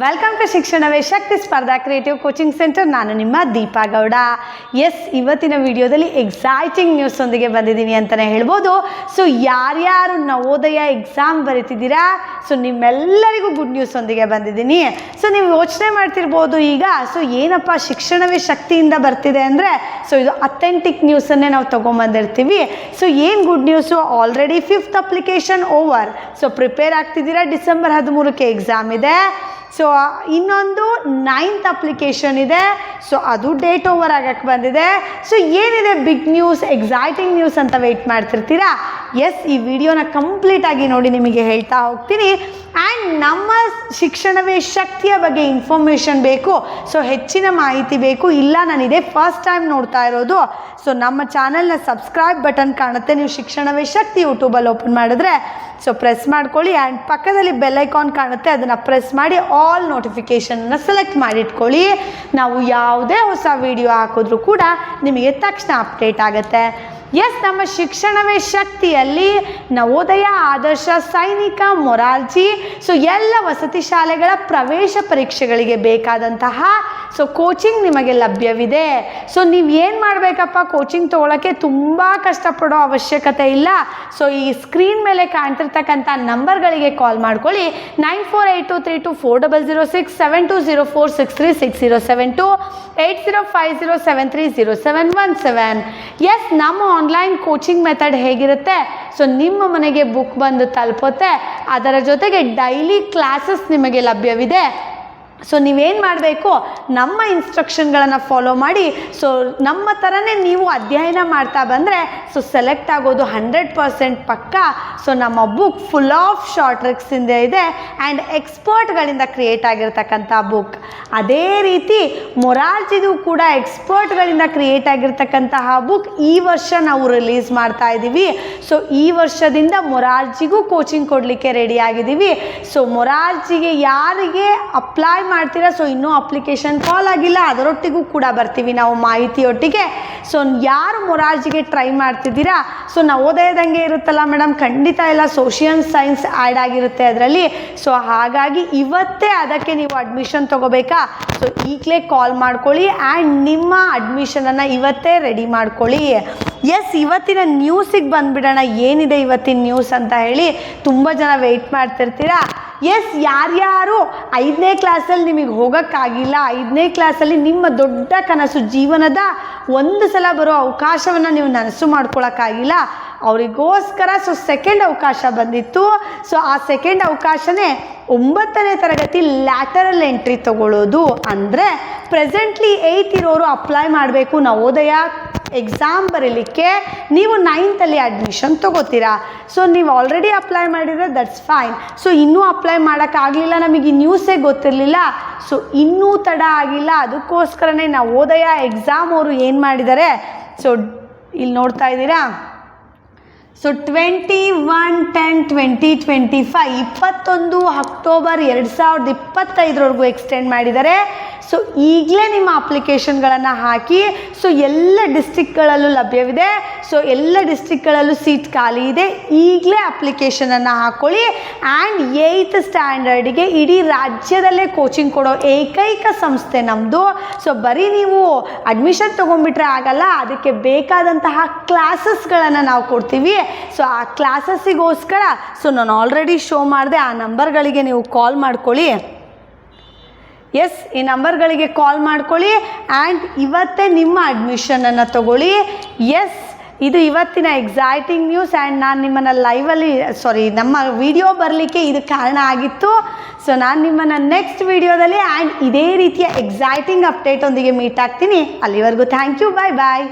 Welcome to ಶಿಕ್ಷಣವೇ ಶಕ್ತಿ ಸ್ಪರ್ಧಾ creative coaching centre ನಾನು ನಿಮ್ಮ ದೀಪಾ ಗೌಡ. ಎಸ್ ಇವತ್ತಿನ ವಿಡಿಯೋದಲ್ಲಿ ಎಕ್ಸೈಟಿಂಗ್ ನ್ಯೂಸ್ ಒಂದಿಗೆ ಬಂದಿದ್ದೀನಿ ಅಂತಲೇ ಹೇಳ್ಬೋದು. ಸೊ ಯಾರ್ಯಾರು ನವೋದಯ ಎಕ್ಸಾಮ್ ಬರೀತಿದ್ದೀರಾ? ಸೊ ನಿಮ್ಮೆಲ್ಲರಿಗೂ ಗುಡ್ ನ್ಯೂಸ್ ಒಂದಿಗೆ ಬಂದಿದ್ದೀನಿ. ಸೊ ನೀವು ಯೋಚನೆ ಮಾಡ್ತಿರ್ಬೋದು ಈಗ. ಸೊ ಏನಪ್ಪ ಶಿಕ್ಷಣವೇ ಶಕ್ತಿಯಿಂದ ಬರ್ತಿದೆ ಅಂದರೆ? ಸೊ ಇದು ಅಥೆಂಟಿಕ್ ನ್ಯೂಸನ್ನೇ ನಾವು ತೊಗೊಂಬಂದಿರ್ತೀವಿ. ಸೊ ಏನು good news already fifth application over so prepare ಆಗ್ತಿದ್ದೀರಾ? December ಹದಿಮೂರಕ್ಕೆ ಎಕ್ಸಾಮ್ ಇದೆ. ಸೊ ಇನ್ನೊಂದು ನೈನ್ತ್ ಅಪ್ಲಿಕೇಶನ್ ಇದೆ. ಸೊ ಅದು ಡೇಟ್ ಓವರ್ ಆಗಕ್ಕೆ ಬಂದಿದೆ. ಸೊ ಏನಿದೆ ಬಿಗ್ ನ್ಯೂಸ್ ಎಕ್ಸೈಟಿಂಗ್ ನ್ಯೂಸ್ ಅಂತ ವೆಯ್ಟ್ ಮಾಡ್ತಿರ್ತೀರಾ? ಎಸ್ ಈ ವಿಡಿಯೋನ ಕಂಪ್ಲೀಟಾಗಿ ನೋಡಿ ನಿಮಗೆ ಹೇಳ್ತಾ ಹೋಗ್ತೀನಿ. ನಮ್ಮ ಶಿಕ್ಷಣವೇ ಶಕ್ತಿಯ ಬಗ್ಗೆ ಇನ್ಫಾರ್ಮೇಷನ್ ಬೇಕು. ಸೊ ಹೆಚ್ಚಿನ ಮಾಹಿತಿ ಬೇಕು. ಇಲ್ಲ ನಾನು ಇದೇ ಫಸ್ಟ್ ಟೈಮ್ ನೋಡ್ತಾ ಇರೋದು. ಸೊ ನಮ್ಮ ಚಾನಲ್ನ ಸಬ್ಸ್ಕ್ರೈಬ್ ಬಟನ್ ಕಾಣುತ್ತೆ. ನೀವು ಶಿಕ್ಷಣವೇ ಶಕ್ತಿ ಯೂಟ್ಯೂಬಲ್ಲಿ ಓಪನ್ ಮಾಡಿದ್ರೆ ಸೊ ಪ್ರೆಸ್ ಮಾಡ್ಕೊಳ್ಳಿ. ಆ್ಯಂಡ್ ಪಕ್ಕದಲ್ಲಿ ಬೆಲ್ ಐಕಾನ್ ಕಾಣುತ್ತೆ. ಅದನ್ನು ಪ್ರೆಸ್ ಮಾಡಿ ಆಲ್ ನೋಟಿಫಿಕೇಷನನ್ನು ಸೆಲೆಕ್ಟ್ ಮಾಡಿಟ್ಕೊಳ್ಳಿ ನಾವು ಯಾವುದೇ ಹೊಸ ವಿಡಿಯೋ ಹಾಕಿದ್ರೂ ಕೂಡ ನಿಮಗೆ ತಕ್ಷಣ ಅಪ್ಡೇಟ್ ಆಗುತ್ತೆ. ಎಸ್ ನಮ್ಮ ಶಿಕ್ಷಣವೇ ಶಕ್ತಿಯಲ್ಲಿ ನವೋದಯ, ಆದರ್ಶ, ಸೈನಿಕ, ಮೊರಾರ್ಜಿ ಸೊ ಎಲ್ಲ ವಸತಿ ಶಾಲೆಗಳ ಪ್ರವೇಶ ಪರೀಕ್ಷೆಗಳಿಗೆ ಬೇಕಾದಂತಹ ಸೊ ಕೋಚಿಂಗ್ ನಿಮಗೆ ಲಭ್ಯವಿದೆ. ಸೊ ನೀವು ಏನು ಮಾಡಬೇಕಪ್ಪ ಕೋಚಿಂಗ್ ತೊಗೊಳಕ್ಕೆ ತುಂಬ ಕಷ್ಟಪಡೋ ಅವಶ್ಯಕತೆ ಇಲ್ಲ. ಸೊ ಈ ಸ್ಕ್ರೀನ್ ಮೇಲೆ ಕಾಣ್ತಿರ್ತಕ್ಕಂಥ ನಂಬರ್ಗಳಿಗೆ ಕಾಲ್ ಮಾಡ್ಕೊಳ್ಳಿ. Nine four eight two three two four double zero six seven two zero four six three six zero seven two eight zero five zero seven three zero seven one seven yes ನಮ್ಮ online coaching method ಹೇಗಿರುತ್ತೆ? So ನಿಮ್ಮ ಮನೆಗೆ book ಬಂದು ತಲುಪುತ್ತೆ. ಅದರ ಜೊತೆಗೆ daily classes ನಿಮಗೆ ಲಭ್ಯವಿದೆ. ಸೊ ನೀವೇನು ಮಾಡಬೇಕು? ನಮ್ಮ ಇನ್ಸ್ಟ್ರಕ್ಷನ್ಗಳನ್ನು ಫಾಲೋ ಮಾಡಿ. ಸೊ ನಮ್ಮ ಥರನೇ ನೀವು ಅಧ್ಯಯನ ಮಾಡ್ತಾ ಬಂದರೆ ಸೊ ಸೆಲೆಕ್ಟ್ ಆಗೋದು ಹಂಡ್ರೆಡ್ ಪರ್ಸೆಂಟ್ ಪಕ್ಕ. ಸೊ ನಮ್ಮ ಬುಕ್ ಫುಲ್ ಆಫ್ ಶಾರ್ಟ್ ಟ್ರಿಕ್ಸಿಂದ ಇದೆ ಆ್ಯಂಡ್ ಎಕ್ಸ್ಪರ್ಟ್ಗಳಿಂದ ಕ್ರಿಯೇಟ್ ಆಗಿರ್ತಕ್ಕಂಥ ಬುಕ್ ಅದೇ ರೀತಿ ಮೊರಾರ್ಜಿದು ಕೂಡ ಎಕ್ಸ್ಪರ್ಟ್ಗಳಿಂದ ಕ್ರಿಯೇಟ್ ಆಗಿರ್ತಕ್ಕಂತಹ ಬುಕ್ ಈ ವರ್ಷ ನಾವು ರಿಲೀಸ್ ಮಾಡ್ತಾ ಇದ್ದೀವಿ. ಸೊ, ಈ ವರ್ಷದಿಂದ ಮೊರಾರ್ಜಿಗೂ ಕೋಚಿಂಗ್ ಕೊಡಲಿಕ್ಕೆ ರೆಡಿ ಆಗಿದ್ದೀವಿ. ಸೊ, ಮೊರಾರ್ಜಿಗೆ ಯಾರಿಗೆ ಅಪ್ಲೈ ಮಾಡ್ತೀರಾ? ಸೊ, ಇನ್ನೂ ಅಪ್ಲಿಕೇಶನ್ ಕಾಲ್ ಆಗಿಲ್ಲ. ಅದರೊಟ್ಟಿಗೂ ಕೂಡ ಬರ್ತೀವಿ ನಾವು ಮಾಹಿತಿಯೊಟ್ಟಿಗೆ. ಸೊ, ಯಾರು ಮೊರಾರ್ಜಿಗೆ ಟ್ರೈ ಮಾಡ್ತಿದ್ದೀರಾ? ಸೊ, ನವೋದಯದಂಗೆ ಇರುತ್ತಲ್ಲ ಮೇಡಮ್, ಖಂಡಿತ ಎಲ್ಲ ಸೋಷಿಯಲ್ ಸೈನ್ಸ್ ಆ್ಯಡ್ ಆಗಿರುತ್ತೆ ಅದರಲ್ಲಿ. ಸೊ, ಹಾಗಾಗಿ ಇವತ್ತೇ ಅದಕ್ಕೆ ನೀವು ಅಡ್ಮಿಷನ್ ತೊಗೋಬೇಕಾ? ಸೊ ಈಗಲೇ ಕಾಲ್ ಮಾಡ್ಕೊಳ್ಳಿ ಆ್ಯಂಡ್ ನಿಮ್ಮ ಅಡ್ಮಿಷನನ್ನು ಇವತ್ತೇ ರೆಡಿ ಮಾಡ್ಕೊಳ್ಳಿ. ಎಸ್ ಇವತ್ತಿನ ನ್ಯೂಸಿಗೆ ಬಂದುಬಿಡೋಣ. ಏನಿದೆ ಇವತ್ತಿನ ನ್ಯೂಸ್ ಅಂತ ಹೇಳಿ ತುಂಬ ಜನ ವೆಯ್ಟ್ ಮಾಡ್ತಿರ್ತೀರಾ? ಎಸ್ ಯಾರ್ಯಾರು ಐದನೇ ಕ್ಲಾಸಲ್ಲಿ ನಿಮಗೆ ಹೋಗೋಕ್ಕಾಗಿಲ್ಲ, ಐದನೇ ಕ್ಲಾಸಲ್ಲಿ ನಿಮ್ಮ ದೊಡ್ಡ ಕನಸು ಜೀವನದ ಒಂದು ಸಲ ಬರೋ ಅವಕಾಶವನ್ನು ನೀವು ನನಸು ಮಾಡ್ಕೊಳಕ್ಕಾಗಿಲ್ಲ. ಅವರಿಗೋಸ್ಕರ ಸೊ ಸೆಕೆಂಡ್ ಅವಕಾಶ ಬಂದಿತ್ತು. ಸೊ ಆ ಸೆಕೆಂಡ್ ಅವಕಾಶನೇ ಒಂಬತ್ತನೇ ತರಗತಿ ಲ್ಯಾಟರಲ್ ಎಂಟ್ರಿ ತಗೊಳ್ಳೋದು ಅಂದರೆ ಪ್ರೆಸೆಂಟ್ಲಿ ಏಯ್ತ್ ಇರೋರು ಅಪ್ಲೈ ಮಾಡಬೇಕು ನವೋದಯ ಎಕ್ಸಾಮ್ ಬರೀಲಿಕ್ಕೆ ನೀವು ನೈನ್ತಲ್ಲಿ ಅಡ್ಮಿಷನ್ ತೊಗೋತೀರಾ. ಸೊ ನೀವು ಆಲ್ರೆಡಿ ಅಪ್ಲೈ ಮಾಡಿದರೆ ದಟ್ಸ್ ಫೈನ್ ಸೊ ಇನ್ನೂ ಅಪ್ಲೈ ಮಾಡೋಕ್ಕಾಗಲಿಲ್ಲ ನಮಗೆ ಈ ನ್ಯೂಸೇ ಗೊತ್ತಿರಲಿಲ್ಲ. ಸೊ ಇನ್ನೂ ತಡ ಆಗಿಲ್ಲ. ಅದಕ್ಕೋಸ್ಕರನೇ ನವೋದಯ ಎಕ್ಸಾಮ್ ಅವರು ಏನು ಮಾಡಿದ್ದಾರೆ? ಸೊ ಇಲ್ಲಿ ನೋಡ್ತಾ ಇದ್ದೀರಾ? So twenty one ten twenty twenty five ಇಪ್ಪತ್ತೊಂದು ಅಕ್ಟೋಬರ್ ಎರಡು ಸಾವಿರದ ಇಪ್ಪತ್ತೈದರವರೆಗೂ ಎಕ್ಸ್ಟೆಂಡ್ ಮಾಡಿದ್ದಾರೆ. ಸೊ ಈಗಲೇ ನಿಮ್ಮ ಅಪ್ಲಿಕೇಶನ್ಗಳನ್ನು ಹಾಕಿ ಸೊ ಎಲ್ಲ ಡಿಸ್ಟಿಕ್ಗಳಲ್ಲೂ ಲಭ್ಯವಿದೆ. ಸೊ ಎಲ್ಲ ಡಿಸ್ಟಿಕ್ಗಳಲ್ಲೂ ಸೀಟ್ ಖಾಲಿ ಇದೆ. ಈಗಲೇ ಅಪ್ಲಿಕೇಶನನ್ನು ಹಾಕ್ಕೊಳ್ಳಿ ಆ್ಯಂಡ್ ಏಯ್ತ್ ಸ್ಟ್ಯಾಂಡರ್ಡಿಗೆ ಇಡೀ ರಾಜ್ಯದಲ್ಲೇ ಕೋಚಿಂಗ್ ಕೊಡೋ ಏಕೈಕ ಸಂಸ್ಥೆ ನಮ್ಮದು ಸೊ ಬರೀ ನೀವು ಅಡ್ಮಿಷನ್ ತೊಗೊಂಡ್ಬಿಟ್ರೆ ಆಗಲ್ಲ. ಅದಕ್ಕೆ ಬೇಕಾದಂತಹ ಕ್ಲಾಸಸ್ಗಳನ್ನು ನಾವು ಕೊಡ್ತೀವಿ. ಸೊ ಆ ಕ್ಲಾಸಸ್ಸಿಗೋಸ್ಕರ ಸೊ ನಾನು ಆಲ್ರೆಡಿ ಶೋ ಮಾಡಿದೆ, ಆ ನಂಬರ್ಗಳಿಗೆ ನೀವು ಕಾಲ್ ಮಾಡ್ಕೊಳ್ಳಿ. ಎಸ್ ಈ ನಂಬರ್ಗಳಿಗೆ ಕಾಲ್ ಮಾಡ್ಕೊಳ್ಳಿ ಆ್ಯಂಡ್ ಇವತ್ತೇ ನಿಮ್ಮ ಅಡ್ಮಿಷನನ್ನು ತಗೊಳ್ಳಿ. ಎಸ್ ಇದು ಇವತ್ತಿನ ಎಕ್ಸೈಟಿಂಗ್ ನ್ಯೂಸ್ ಆ್ಯಂಡ್ ನಾನು ನಿಮ್ಮನ್ನು ಲೈವಲ್ಲಿ ಸಾರಿ ನಮ್ಮ ವಿಡಿಯೋ ಬರಲಿಕ್ಕೆ ಇದು ಕಾರಣ ಆಗಿತ್ತು. ಸೊ ನಾನು ನಿಮ್ಮನ್ನು ನೆಕ್ಸ್ಟ್ ವಿಡಿಯೋದಲ್ಲಿ ಆ್ಯಂಡ್ ಇದೇ ರೀತಿಯ ಎಕ್ಸೈಟಿಂಗ್ ಅಪ್ಡೇಟೊಂದಿಗೆ ಮೀಟ್ ಆಗ್ತೀನಿ. ಅಲ್ಲಿವರೆಗೂ ಥ್ಯಾಂಕ್ ಯು ಬಾಯ್ ಬಾಯ್